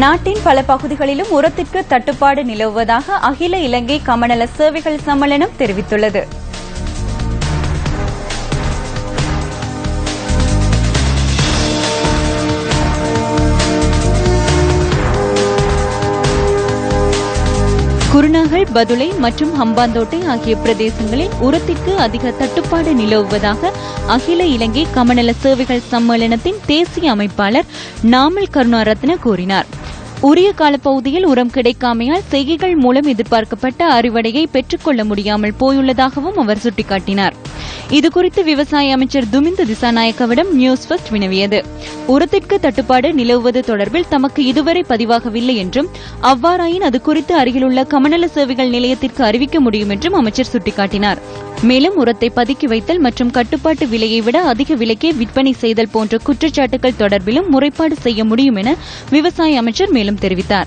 நாட்டின் பல பகுதிகளிலும் உரத்திற்கு தட்டுப்பாடு நிலவுவதாக அகில இலங்கை கமநல சேவைகள் சம்மேளனம் தெரிவித்துள்ளது. குருநாகல் பதுளை மற்றும் ஹம்பாந்தோட்டை ஆகிய பிரதேசங்களில் உரத்திற்கு அதிக தட்டுப்பாடு நிலவுவதாக அகில இலங்கை கமநல சேவைகள் சம்மேளனத்தின் தேசிய அமைப்பாளர் நாமல் கருணாரத்ன கூறினார். உரிய காலப்பகுதியில் உரம் கிடைக்காமையால் செய்கைகள் மூலம் எதிர்பார்க்கப்பட்ட அறுவடையை பெற்றுக்கொள்ள முடியாமல் போயுள்ளதாகவும் அவர் சுட்டிக்காட்டினார். இதுகுறித்து விவசாய அமைச்சர் துமிந்த திசாநாயக்கவிடம் நியூஸ் ஃபர்ஸ்ட் வினவியது. உரத்திற்கு தட்டுப்பாடு நிலவுவது தொடர்பில் தமக்கு இதுவரை பதிவாகவில்லை என்றும் அவ்வாறாயின் அது குறித்து அருகிலுள்ள கமநல சேவைகள் நிலையத்திற்கு அறிவிக்க முடியும் என்றும் அமைச்சர் சுட்டிக்காட்டினார். மேலும் உரத்தை பதுக்கி வைத்தல் மற்றும் கட்டுப்பாட்டு விலையை விட அதிக விலைக்கே விற்பனை செய்தல் போன்ற குற்றச்சாட்டுகள் தொடர்பிலும் முறைப்பாடு செய்ய முடியும் என விவசாய அமைச்சர் மேலும் தெரிவித்தார்.